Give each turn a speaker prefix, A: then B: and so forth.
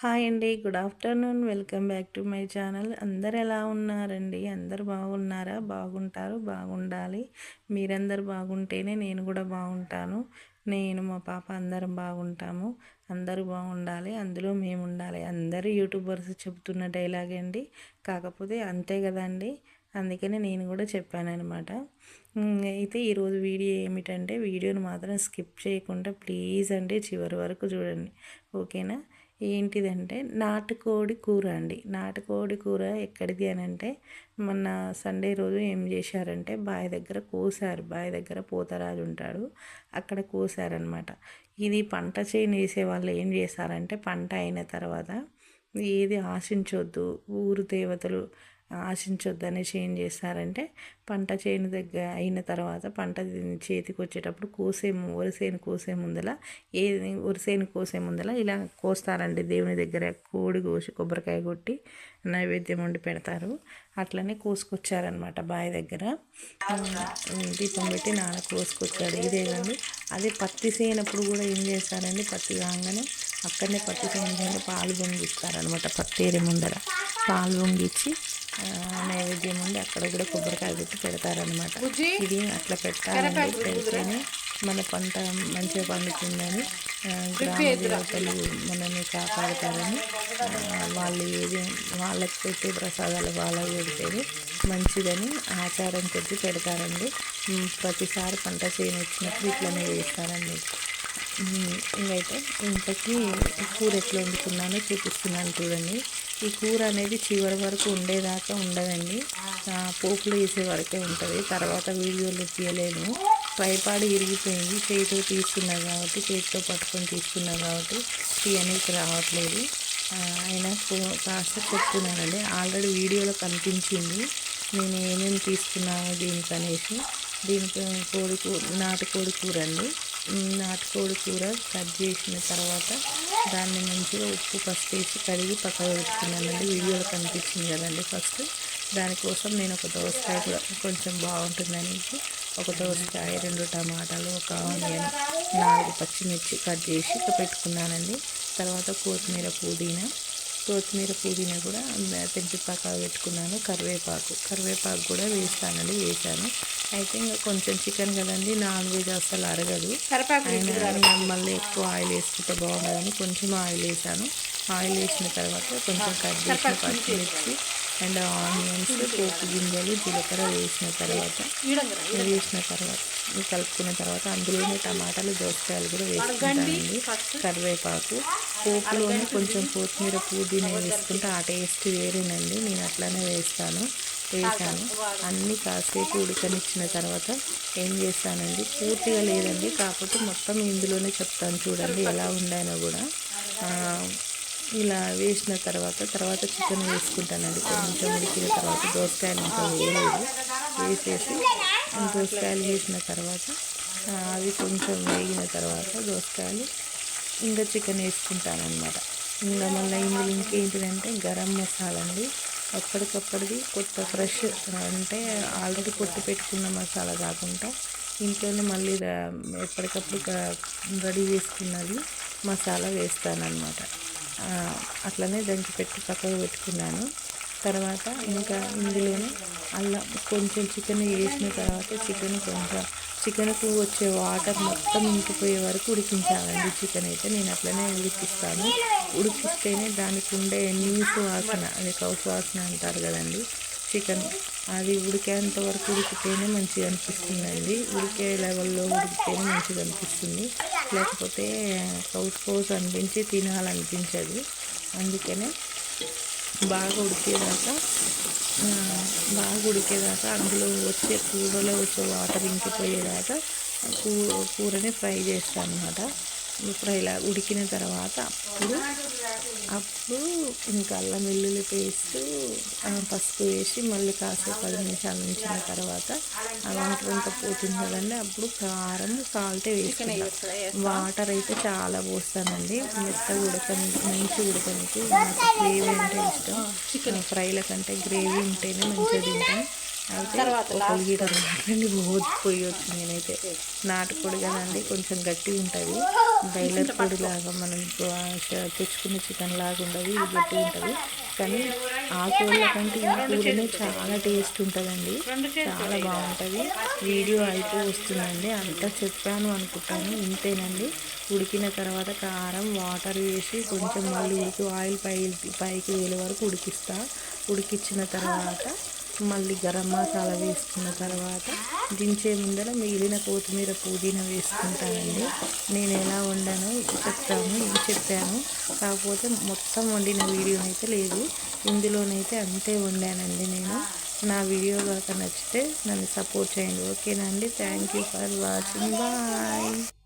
A: Hi అండి good afternoon. Welcome back to my channel. అందరు ఎలా ఉన్నారండి? అందరు బాగున్నారా? బాగుంటారు బాగుండాలి. మీరందరు బాగుంటేనే నేను కూడా బాగుంటాను. నేను మా పాప అందరం బాగుంటాము. అందరూ బాగుండాలి అందులో మేము ఉండాలి. అందరూ యూట్యూబర్స్ చెబుతున్న డైలాగ్ అండి. కాకపోతే అంతే కదండి. అందుకనే నేను కూడా చెప్పానమాట అయితే ఈరోజు వీడియో ఏమిటంటే వీడియోని మాత్రం స్కిప్ చేయకుండా ప్లీజ్ అండి చివరి వరకు చూడండి. ఓకేనా? ఏంటిదంటే నాటుకోడి కూర అండి. నాటుకోడి కూర ఎక్కడిది అని అంటే మొన్న సండే రోజు ఏం చేశారంటే బావి దగ్గర కోసారు. బావి దగ్గర పోతరాజు ఉంటాడు. అక్కడ కోసారనమాట ఇది పంట చేయని వేసే వాళ్ళు ఏం చేశారంటే పంట అయిన తర్వాత ఏది ఆశించొద్దు. ఊరు దేవతలు ఆశించొద్దనేసి ఏం చేస్తారంటే పంట చేను దగ్గర అయిన తర్వాత పంట చేతికి వచ్చేటప్పుడు కోసే వరిసేను కోసే ముందల ఏ వరిసేను కోసే ముందల ఇలా కోస్తారండి. దేవుని దగ్గర కోడి కోసి కొబ్బరికాయ కొట్టి నైవేద్యం వండి పెడతారు. అట్లనే కోసుకొచ్చారనమాట బావి దగ్గర. దీపం పెట్టి నాన్న కోసుకొచ్చాడు. ఇదే కానీ అదే పత్తి సేనప్పుడు కూడా ఏం చేస్తారండి పత్తి కాగానే అక్కడనే పత్తి సేన పాలు పొంగిస్తారనమాట పత్తేరి ముందర. పాలు పొంగిచ్చి నైవేద్యం ఉండి అక్కడ కూడా కొబ్బరికాయ పెట్టి పెడతారనమాట ఇది అట్లా పెట్టాలండి పెడితేనే మన పంట మంచిగా పండుతుందని గ్రామ దేవతలు మనల్ని కాపాడుతారని వాళ్ళు ఏది వాళ్ళకి పెట్టే ప్రసాదాలు వాళ్ళకి పెడితేనే మంచిదని ఆచారం కొద్ది పెడతారండి. ప్రతిసారి పంట చేయని వచ్చినప్పుడు ఇట్లనే వేస్తారండి. ఇంకైతే ఇంతకీ కూర ఎట్లా వండుకున్నానో చూపిస్తున్నాను చూడండి. ఈ కూర అనేది చివరి వరకు ఉండేదాకా ఉండదండి. పోపులు వేసే వరకే ఉంటుంది. తర్వాత వీడియోలు తీయలేను. పైపాడు ఇరిగిపోయింది. చేతితో తీసుకున్నా కాబట్టి చేతితో పట్టుకొని తీసుకున్నా కాబట్టి తీయనికి రావట్లేదు. అయినా కాస్త చెప్తున్నానండి ఆల్రెడీ వీడియోలో కనిపించింది. నేను ఏమేమి తీసుకున్నాను దీనికి అనేసి. దీనికి కోడి కూర నాటుకోడి కూర అండి. నాటుకోడి కూర కట్ చేసిన తర్వాత దాన్ని మంచిగా ఉప్పు పసుపు వేసి కడిగి పక్కన పెట్టుకున్నానండి. వీడియోలో కనిపించింది కదండి ఫస్ట్. దానికోసం నేను ఒక దోసకాయ కూడా కొంచెం బాగుంటుందని ఒక దోసకాయ రెండు టమాటాలు ఒక ఆనియన్ నాలుగు పచ్చిమిర్చి కట్ చేసి పెట్టుకున్నానండి. తర్వాత కొత్తిమీర పుదీనా కొత్తిమీర పుదీనా కూడా తెంపి పక్క పెట్టుకున్నాను కరివేపాకు. కరివేపాకు కూడా వేస్తానండి వేసాను. అయితే ఇంకా కొంచెం చికెన్ కదండి నాన్ వెజ్ అసలు అరగదు. అయినా మళ్ళీ ఎక్కువ ఆయిల్ వేసుకుంటే బాగుండదని కొంచెం ఆయిల్ వేసాను. ఆయిల్ వేసిన తర్వాత కొంచెం కట్ చేసిన పచ్చిమిర్చి అండ్ ఆనియన్స్ పోపు గింజలు జీలకర్ర వేసిన తర్వాత వేసిన తర్వాత కలుపుకున్న తర్వాత అందులోనే టమాటాలు దోసకాయలు కూడా వేసుకుంటానండి. కరివేపాకు పోపులోనే కొంచెం కొత్తిమీర పుదీనా వేసుకుంటే ఆ టేస్ట్ వేరేనండి. నేను అట్లానే వేస్తాను వేసాను. అన్నీ కాసేపు ఉడకనిచ్చిన తర్వాత ఏం చేస్తానండి పూర్తిగా లేదండి కాకపోతే మొత్తం ఇందులోనే చెప్తాను చూడండి ఎలా ఉండానో కూడా. ఇలా వేసిన తర్వాత తర్వాత చికెన్ వేసుకుంటానండి. కొంచెం ఉడికిన తర్వాత దోసకాయలు ఇంకా వేయలేదు. వేసేసి దోసకాయలు వేసిన తర్వాత అవి కొంచెం వేగిన తర్వాత దోసకాయలు ఇంకా చికెన్ వేసుకుంటానమాట ఇంకా మళ్ళీ ఇందులో ఇంకేంటిదంటే గరం మసాలా అండి అప్పటికప్పటిది కొత్త ఫ్రెష్ అంటే ఆల్రెడీ కొట్టి పెట్టుకున్న మసాలా కాకుండా ఇంట్లోనే మళ్ళీ ఎప్పటికప్పుడు రెడీ చేసుకున్నది మసాలా వేస్తానన్నమాట. అట్లనే దంచి పెట్టి పక్కకు పెట్టుకున్నాను. తర్వాత ఇంకా ఇందులోనే అల్లం కొంచెం చికెన్ వేసిన తర్వాత చికెన్ కొంచెం చికెన్కు వచ్చే వాటర్ మొత్తం ఇంకిపోయే వరకు ఉడికించాలండి. చికెన్ అయితే నేను అట్లనే ఉడికిస్తాను. ఉడికిస్తేనే దానికి ఉండే నీసు వాసన అది కౌసు వాసన అంటారు కదండి. చికెన్ అది ఉడికేంత వరకు ఉడికితేనే మంచిగా అనిపిస్తుందండి. ఉడికే లెవెల్లో ఉడికితేనే మంచిగా అనిపిస్తుంది. లేకపోతే కౌస్ కౌస్ అనిపించి తినాలనిపించదు. అందుకనే బాగా ఉడికేదాకా బాగా ఉడికేదాకా అందులో వచ్చే కూరలో వచ్చే వాటర్ ఇంకిపోయేదాకా కూ కూరని ఫ్రై చేస్తాను అనమాట ఇప్పుడు ఇలా ఉడికిన తర్వాత అప్పుడు అప్పుడు ఇంకా అల్లం వెల్లుల్లి పేస్ట్ పసుపు వేసి మళ్ళీ కాసేపు పది నిమిషాలు ఉంచిన తర్వాత ఆ వాటర్ అంతా పోతుంది కదండి అప్పుడు కారం సాల్ట్ వేసుకుంటాం. వాటర్ అయితే చాలా పోస్తానండి. మెత్త ఉడకనికి మంచి ఉడకనికి నాకు గ్రేవీ అంటే ఇష్టం. ఫ్రైల కంటే గ్రేవీ ఉంటేనే మంచిగా తింటాం. అయితే పోయి వచ్చింది నేనైతే. నాటుకోడి కదండి కొంచెం గట్టిగా ఉంటుంది. బయలర్ కోడి లాగా మనం ఆ, చ- తెచ్చుకునే చికెన్ లాగా ఉండదు ఇది గట్టిగా ఉంటుంది. కానీ ఆ కోళ్ళ కంటే ఈ కూరనే చాలా టేస్ట్ ఉంటుందండి. చాలా బాగుంటుంది. వీడియో అయిపో వస్తుందండి. అంతా చెప్పాను అనుకుంటాను ఇంతేనండి. ఉడికిన తర్వాత కారం వాటర్ వేసి కొంచెం మళ్ళీ ఉడికి ఆయిల్ పై పైకి వేలే వరకు ఉడికిస్తా. ఉడికించిన తర్వాత మళ్ళీ గరం మసాలా వేసుకున్న తర్వాత దించే ముందర మిగిలిన కొత్తిమీర పుదీనా వేసుకుంటానండి. నేను ఎలా వండానో చెప్తాను ఇది చెప్పాను. కాకపోతే మొత్తం వండిన వీడియో అయితే లేదు. ఇందులోనైతే అంతే వండానండి నేను. నా వీడియో కనుక నచ్చితే నన్ను సపోర్ట్ చేయండి. ఓకేనా అండి? Thank you for watching. Bye.